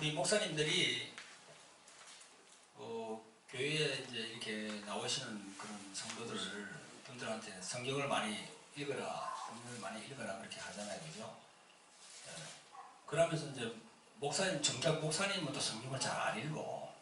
성도들이 어, 교회에 이제 이렇게 나오시는 그런 성도들 분들한테 성경을 많이 읽어라, 성경을 많이 읽어라 그렇게 하잖아요, 그죠? 예. 그러면서 이제 목사님 정작 목사님은 또 성경을 잘 안 읽어.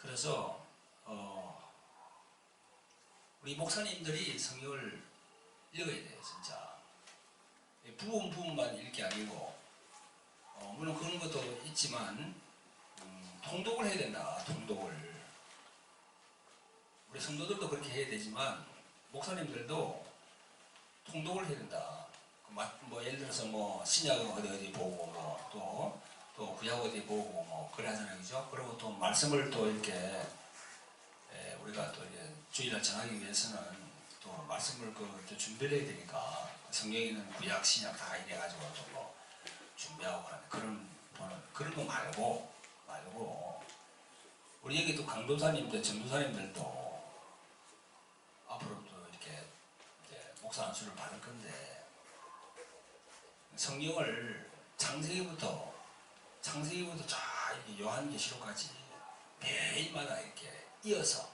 그래서 어, 우리 목사님들이 성경을 읽어야 돼요, 진짜. 예, 부분 부분만 읽기 아니고 어, 물론 그런 것도 있지만 음, 통독을 해야 된다. 통독을 우리 성도들도 그렇게 해야 되지만 목사님들도 통독을 해야 된다. 그 마- 뭐 예를 들어서 뭐 신약은 어디 어디 보고 뭐또또 또 구약 어디 보고 뭐 그래 하잖아요, 그죠? 그리고 또 말씀을 또 이렇게 에, 우리가 또 이제 주의를 전하기 위해서는 또 말씀을 그또 준비를 해야 되니까 성경에 있는 구약 신약 다 이래 가지고 또뭐 준비하고 하는 그런 거는 그런 거 말고 말고 우리 여기 또 강도사님들 전도사님들도 앞으로 또 이렇게 목사 안수를 받을 건데 성경을 창세기부터 창세기부터 쫙 요한계시록까지 매일마다 이렇게 이어서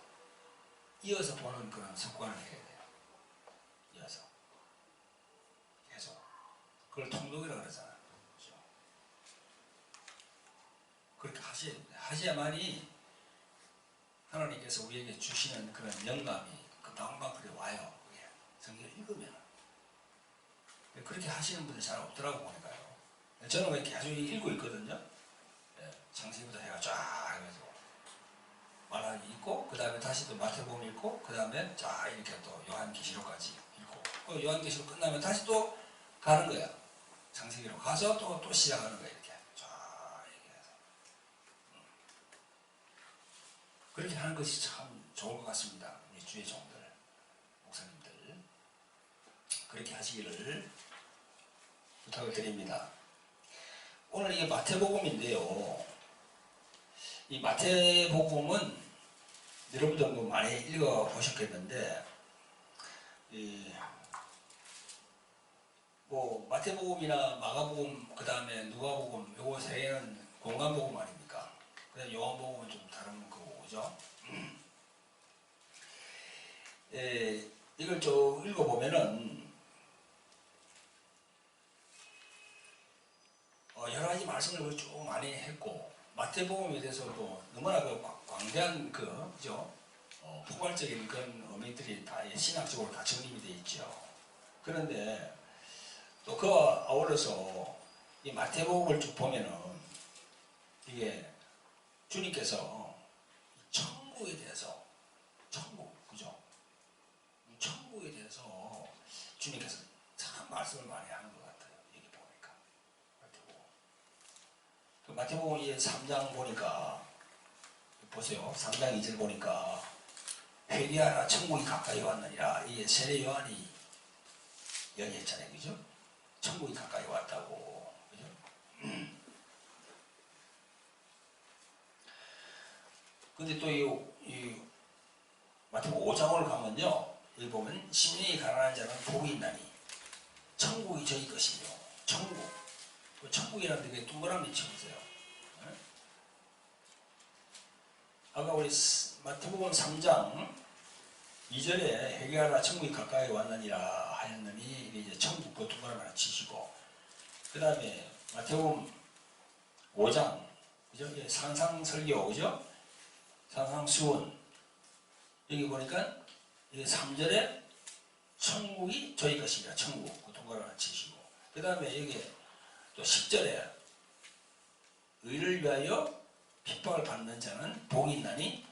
이어서 보는 그런 습관을 해야 돼요. 이어서 계속 그걸 통독이라 그러잖아요. 그렇죠? 그렇게 하시, 하셔야만이 하나님께서 우리에게 주시는 그런 영감이 금방금방 그래 와요. 그게 성경을 읽으면 그렇게 하시는 분들 잘 없더라고 보니까요. 저는 그냥 계속 읽고 있거든요. 예, 창세기부터 해가 쫙 해가지고 말하기 읽고 그 다음에 다시 또 마태복음 읽고 그 다음에 자 이렇게 또 요한계시록까지 읽고 그 요한계시록 끝나면 다시 또 가는 거야. 창세기로 가서 또 또 시작하는 이렇게 쫙 이렇게 해서 음. 그렇게 하는 것이 참 좋을 것 같습니다. 우리 주의 종들 목사님들 그렇게 하시기를 부탁을 드립니다. 오늘 이게 마태복음인데요. 이 마태복음은 여러분도 뭐 많이 읽어 보셨겠는데, 이, 뭐 마태복음이나 마가복음 그 다음에 누가복음 요거 세 개는 공간복음 아닙니까? 그다음 요한복음은 좀 다른 거 고 그죠? 예, 이걸 좀 읽어보면은 어, 여러 가지 말씀을 쭉 많이 했고 마태복음에 대해서도 너무나 그 광- 광대한 그 그죠? 어, 포괄적인 그런 의미들이 다 신학적으로 다 정립이 되어 있죠. 그런데 또 그와 아울러서 이 마태복음을 쭉 보면은 이게 주님께서 이 천국에 대해서 천국 그죠? 이 천국에 대해서 주님께서 참 말씀을 많이 하는 것 같아요. 여기 보니까 마태복음. 그 마태복음 이 3장 보니까 보세요. 3장 2절 보니까 회개하라 천국이 가까이 왔느니라 이게 세례 요한이 얘기했잖아요. 그죠? 천국이 가까이 왔다고. 그죠? 근데 또 이, 이 마태복음 5장을 가면요. 보면 심령이 가난한 자는 복이 있나니 천국이 저희 것이며 천국 그 천국이라는 게 동그라미 쳐보세요. 예? 아까 우리 스- 마태복음 3장 2절에 회개하라 천국이 가까이 왔느니라 하였느니 이제 천국 그 동그라미 하나 치시고 그 다음에 마태복음 5장 그죠? 이게 상상설교 그죠? 상상수원 여기 보니까 이게 3절에 천국이 저희 것이니라 천국 그 동그라미 치시고 그 다음에 여기 또 10절에 의를 위하여 핍박을 받는 자는 복이 있나니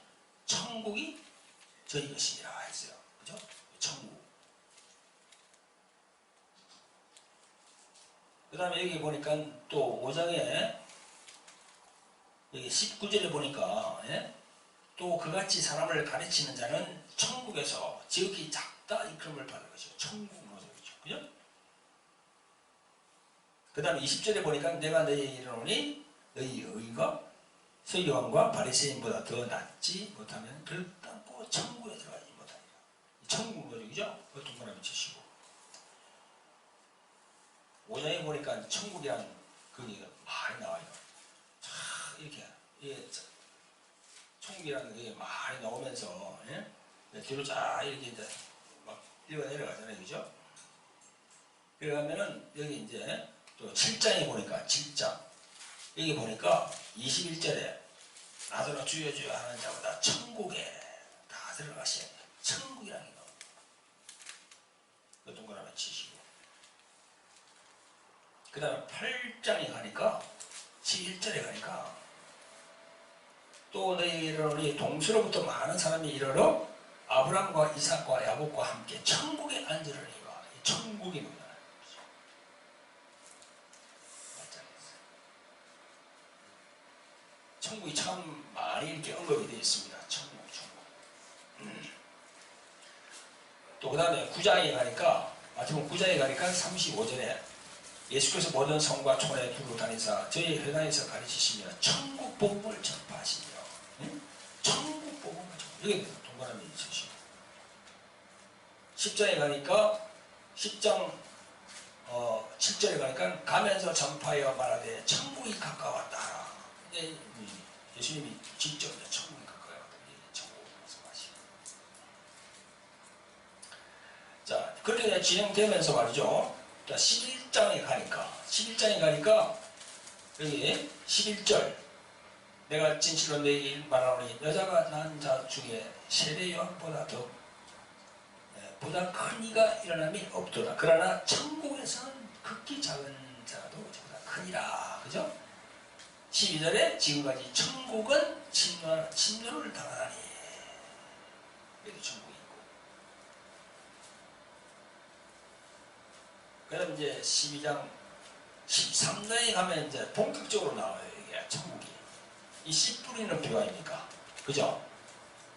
천국이 저희 것이니라 했어요. 그죠? 천국. 그 다음에 여기 보니까 또 5장에 여기 19절에 보니까 예? 또 그같이 사람을 가르치는 자는 천국에서 지극히 작다 이름을 받을 것이고 천국으로 되죠. 그죠? 그 다음에 20절에 보니까 내가 너희에게 이르노니 너희 의가 서기관과 바리새인보다 더 낫지 못하면 결단코 천국에 들어가지 못하리라. 이 천국 노력이죠? 그 동그라미 치시고. 5장에 보니까 천국이란 그게 많이 나와요. 자, 이렇게 이 게 총기라는 게 많이 나오면서 예? 네, 뒤로 쫙 이렇게 이제 막 읽어 내려가잖아요, 그죠? 그러면은 여기 이제 또 7장에 보니까 7장 여기 보니까 21절에 나더러 주여 주여 하는 자보다 천국에 다 들어가셔야 돼요. 천국이라는 거. 그 동그라미 치시고. 그 다음에 8장에 가니까 11절에 가니까 또 이르노니 동수로부터 많은 사람이 이르러 아브람과 이삭과 야곱과 함께 천국에 앉으려니와 이 천국이 참 많이 이렇게 언급이 되어 있습니다. 천국, 천국. 음. 또그 다음에 9장에 가니까 마태복음 9장에 가니까 35절에 예수께서 모든 성과 촌에 두루 다니사 저희 회당에서 가르치시며 천국 복음을 전파하시며 응? 천국 복음을 전파 이게 동그라미 있으시고 10장에 가니까 10장 어, 7절에 가니까 가면서 전파하여 말하되 천국이 가까웠다. 이제 음, 예수님이 직접 천국이 가까웠다 천국을 말씀하시고. 자 그렇게 진행되면서 말이죠. 자, 11장에 가니까, 11장에 가니까, 여기 11절. 내가 진실로 내게 말하노니, 여자가 낳은 자 중에 세례 요한보다 더, 예, 보다 큰 이가 일어남이 없도다. 그러나 천국에서는 극히 작은 자도 저보다 크니라. 그죠? 12절에 지금까지 천국은 침노, 침노를 당하다니. 여기 천국이 있고. 그 다음 이제 12장 13장에 가면 이제 본격적으로 나와요 이게 천국이 이 씨 뿌리는 비유 아닙니까 그죠?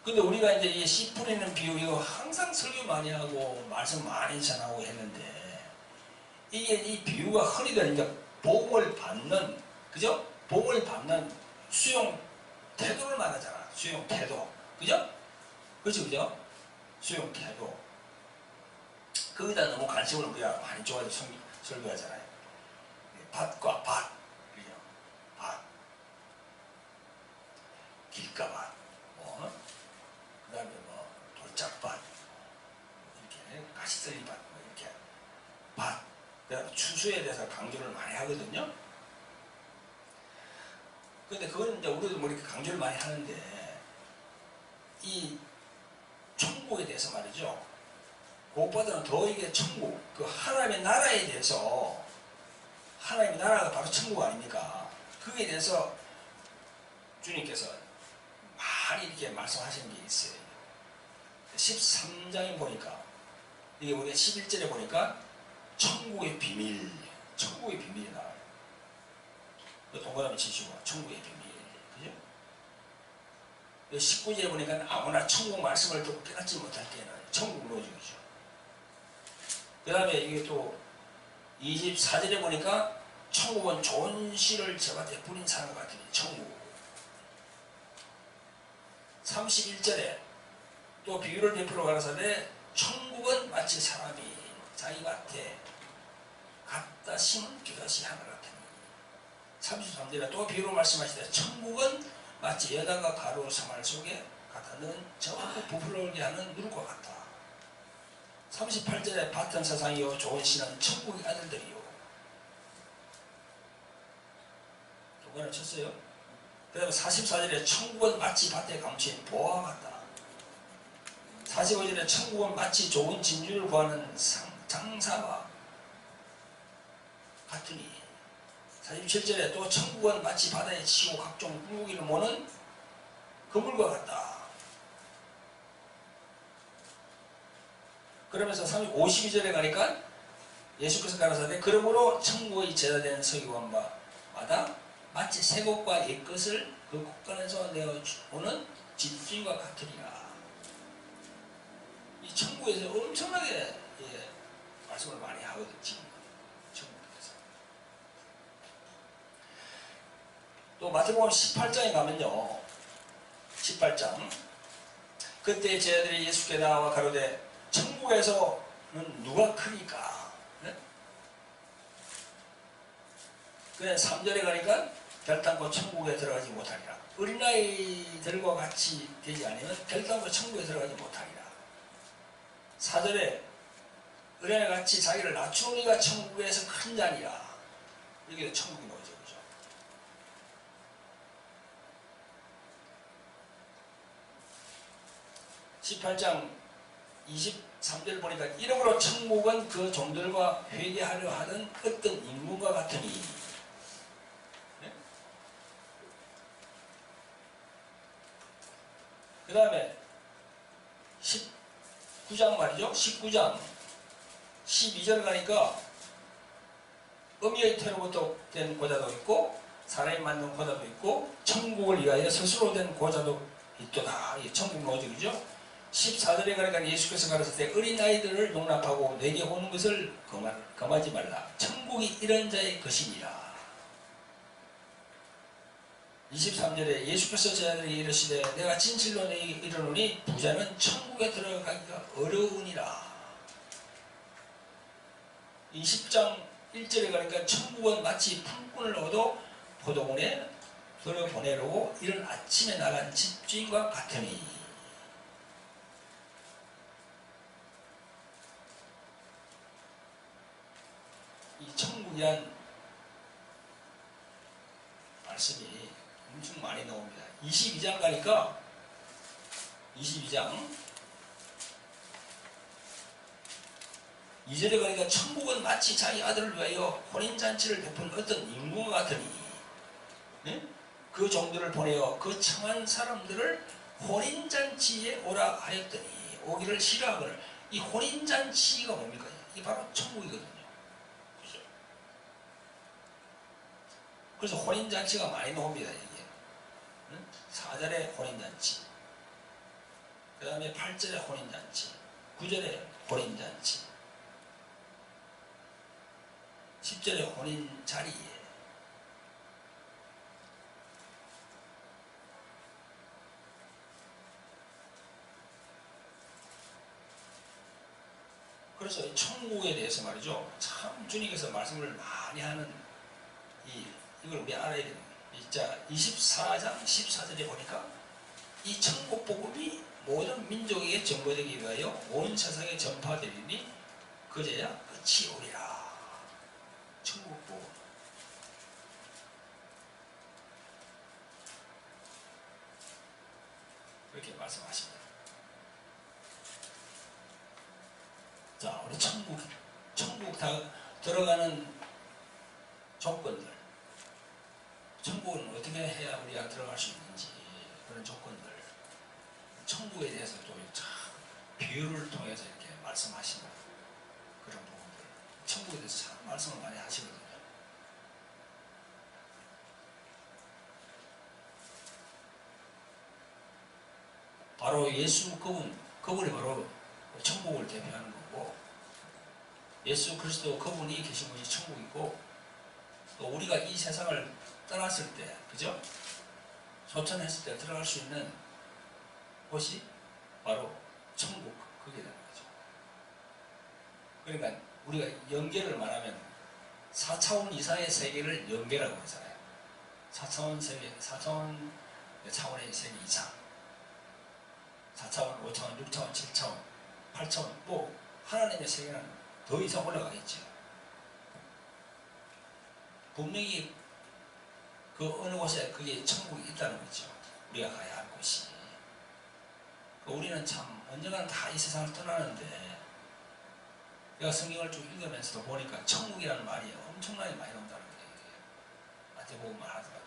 근데 우리가 이제 이 씨 뿌리는 비유 이거 항상 설교 많이 하고 말씀 많이 전하고 했는데 이게 이 비유가 허리되니까 복을 받는 그죠? 복을 받는 수용 태도를 말하잖아 수용 태도 그죠? 그죠 그죠? 수용 태도 거기다 너무 관심을 우리가 많이 설- 설교하잖아요. 밭과 밭, 그죠? 밭, 길가밭, 뭐, 그 다음에 뭐, 돌짝밭, 이렇게, 가시떨리밭, 뭐 이렇게, 밭, 그 다음에 추수에 대해서 강조를 많이 하거든요. 근데 그거는 이제 우리도 뭐 이렇게 강조를 많이 하는데, 이 천국에 대해서 말이죠. 그것보다는 더 이게 천국, 그 하나님의 나라에 대해서 하나님의 나라가 바로 천국 아닙니까? 그에 대해서 주님께서 많이 이렇게 말씀하시는 게 있어요. 13장에 보니까 이게 우리 11절에 보니까 천국의 비밀, 천국의 비밀이 나와요. 그 동그라미 치시고 천국의 비밀, 그죠? 19절에 보니까 아무나 천국 말씀을 듣고 깨닫지 못할 때는 천국 노중이죠. 그 다음에 이게 또 24절에 보니까 천국은 좋은 씨를 제밭에 뿌린 사람 같으니 천국 31절에 또 비유를 베풀어 가라사대 천국은 마치 사람이 자기 밭에 갖다 심은 겨자씨 하나 같으니. 33절에 또 비유로 말씀하시되 천국은 마치 여다가 가루 사말 속에 갖다 넣은 전부 부풀어오게 하는 누룩과 같다. 38절에 밭은 세상이요 좋은 씨는 천국의 아들들이요. 누가를 쳤어요? 그 다음에 44절에 천국은 마치 밭에 감추인 보화 같다. 45절에 천국은 마치 좋은 진주를 구하는 상, 장사와 같으니. 47절에 또 천국은 마치 바다에 치고 각종 물고기를 모는 그물과 같다. 그러면서 52절에 가니까 예수께서 가라사대 그러므로 천국의 제자된 서기관마다 마치 새 것과 옛 것을 그 곳간에서 내어오는 집주인과 같으리라. 이 천국에서 엄청나게 예, 말씀을 많이 하거든요. 또 마태복음 18장에 가면요. 18장 그때 제자들이 예수께 나와 가로되 천국에서는 누가 크니까? 네? 그냥 3절에 가니까 결단코 천국에 들어가지 못하리라. 어린아이들과 같이 되지 않으면 결단코 천국에 들어가지 못하리라. 사절에 어린아이 같이 자기를 낮추는 이가 천국에서 큰 자니라. 여기 천국이 나오죠. 그죠? 18장 23절 보니까 이러므로 천국은 그 종들과 회개하려 하는 어떤 인문과 같으니 다음에 19장 말이죠. 19장 12절 가니까 음의 태로부터 된 고자도 있고 사람이 만든 고자도 있고 천국을 위하여 스스로 된 고자도 있도다. 이 천국 노직이죠. 14절에 가니까 예수께서 가르칠 때 어린 아이들을 용납하고 내게 오는 것을 금하, 금하지 말라. 천국이 이런 자의 것이니라. 23절에 예수께서 제자들에게 이르시되 내가 진실로 너에게 이르노니 부자는 천국에 들어가기가 어려우니라. 20장 1절에 가니까 천국은 마치 품꾼을 얻어 포도원에 들어보내려고 이른 아침에 나간 집주인과 같으니 이 천국이란 말씀이 엄청 많이 나옵니다. 22장 가니까 22장 2절에 가니까 천국은 마치 자기 아들을 위하여 혼인잔치를 베푼 어떤 인구와 같으니 네? 그 종들을 보내어 그 청한 사람들을 혼인잔치에 오라 하였더니 오기를 싫어하거늘 이 혼인잔치가 뭡니까? 이 바로 천국이거든요. 그죠? 그래서 혼인잔치가 많이 나옵니다. 이게. 응? 4절에 혼인잔치 그 다음에 8절에 혼인잔치 9절에 혼인잔치 10절에 혼인 자리에 그래서 이 천국에 대해서 말이죠. 참 주님께서 말씀을 많이 하는 이 이걸 우리 알아야 거예요. 자 24장 14절에 보니까 이 천국 복음이 모든 민족에게 전거되기 위하여 온 세상에 전파되리니 그제야 끝이 오리라. 천국 복음. 그렇게 말씀하십니다. 자, 우리 천국, 천국 다 들어가는 조건들. 천국은 어떻게 해야 우리가 들어갈 수 있는지 그런 조건들. 천국에 대해서 또참 비유를 통해서 이렇게 말씀하시는 그런 부분들. 천국에 대해서 참 말씀을 많이 하시거든요. 바로 예수 그분, 그분이 바로 천국을 대표하는 거고, 예수 그리스도 그분이 계신 곳이 천국이고, 또 우리가 이 세상을 떠났을 때, 그죠? 소천했을 때 들어갈 수 있는 곳이 바로 천국, 그게 되는 거죠. 그러니까 우리가 연계를 말하면 4차원 이상의 세계를 연계라고 하잖아요. 4차원 세계, 4차원 차원의 세계 이상. 4차원, 5차원, 6차원, 7차원, 8차원, 또 하나님의 세계는 더 이상 올라가겠죠. 분명히 그 어느 곳에 그게 천국이 있다는 거죠. 우리가 가야 할 곳이. 그 우리는 참 언젠가는 다 이 세상을 떠나는데 내가 성경을 쭉 읽으면서도 보니까 천국이라는 말이 엄청나게 많이 나온다는 거예요. 마태복음만 하더라도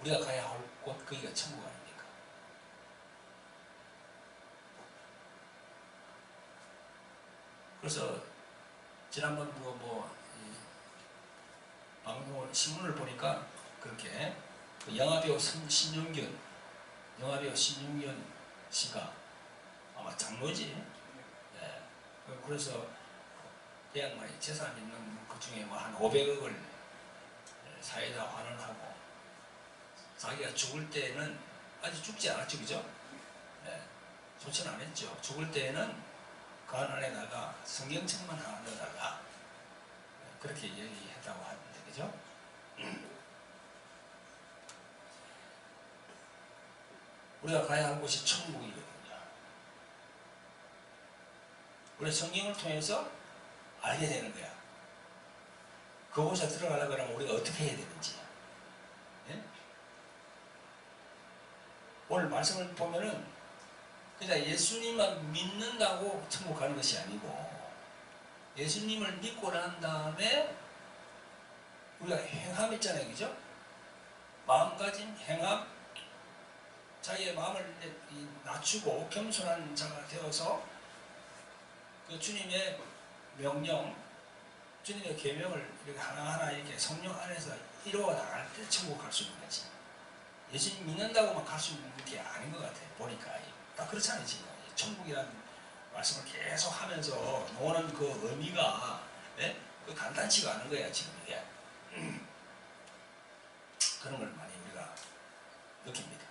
우리가 가야 할 곳 거기가 천국 아닙니까? 그래서 지난번 뭐, 뭐 방송 신문을 보니까 그렇게 그 영화배우 신윤균 영화배우 신윤균 씨가 아마 장로지. 네. 그래서 대학 많이 재산 있는 그 중에 뭐 한 500억을 사회에다 환원하고 자기가 죽을 때는 아직 죽지 않았죠, 그죠? 네. 조치는 안 했죠. 죽을 때는 그 안에다가 성경책만 하나 넣어달라. 그렇게 얘기했다고 하는데, 그죠? 우리가 가야 할 곳이 천국이거든요. 우리 성경을 통해서 알게 되는 거야. 그곳에 들어가려고 하면 우리가 어떻게 해야 되는지. 예? 오늘 말씀을 보면은 그냥 예수님만 믿는다고 천국 가는 것이 아니고 예수님을 믿고 난 다음에 우리가 행함 있잖아요. 그죠? 마음가짐, 행함, 자기의 마음을 낮추고 겸손한 자가 되어서 그 주님의 명령, 주님의 계명을 이렇게 하나하나 이렇게 성령 안에서 이루어 나갈 때 천국 갈 수 있는 거지. 예수님 믿는다고만 갈 수 있는 게 아닌 것 같아. 보니까 딱 그렇잖아요 지금. 천국이라는 말씀을 계속 하면서 나오는 그 의미가 예? 그 간단치가 않은 거야 지금 이게. 그런 걸 많이 우리가 느낍니다.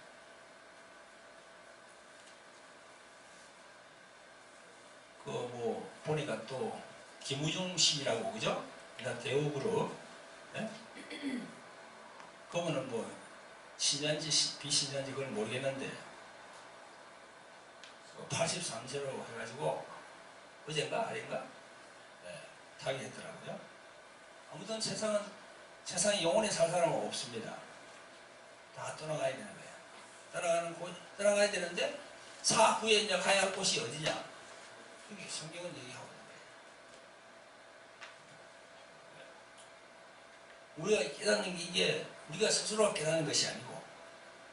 그 뭐 보니까 또 김우중 씨라고 그죠? 일단 대우그룹 예? 그분은 뭐 신년지 시- 비신년지 그걸 모르겠는데 83세로 해가지고 어젠가 아닌가 예, 타기했더라고요. 아무튼 세상은 세상에 영원히 살 사람은 없습니다. 다 떠나가야 되는 거예요. 떠나가는 곳 떠나가야 되는데 사후에 이제 가야 할 곳이 어디냐? 이게 성경은 얘기하고 있는 거예요. 우리가 깨닫는 게 이게 우리가 스스로 깨닫는 것이 아니고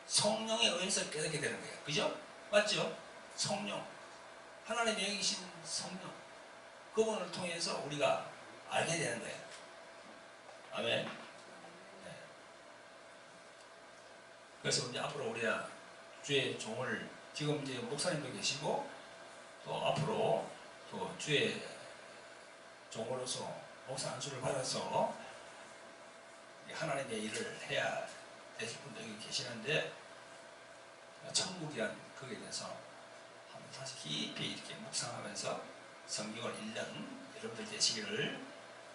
성령에 의해서 깨닫게 되는 거예요. 그죠? 맞죠? 성령. 하나님의 여기신 성령. 그분을 통해서 우리가 알게 되는 거예요. 아멘. 네. 그래서 이제 앞으로 우리가 주의 종을 지금 이제 목사님도 계시고 또 앞으로 또 주의 종으로서 목사 안수를 받아서 하나님의 일을 해야 되실 분들이 계시는데 천국이란 거기에 대해서 한번 다시 깊이 이렇게 묵상하면서 성경을 읽는 여러분들 되시기를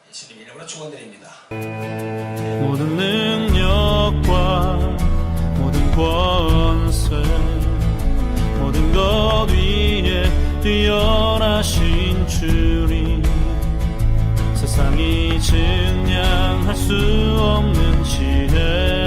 예수님 이름으로 축원드립니다. 모든 능력과 모든 권세 모든 것 위에 뛰어나신 주님 세상이 증량 할 수 없는 지혜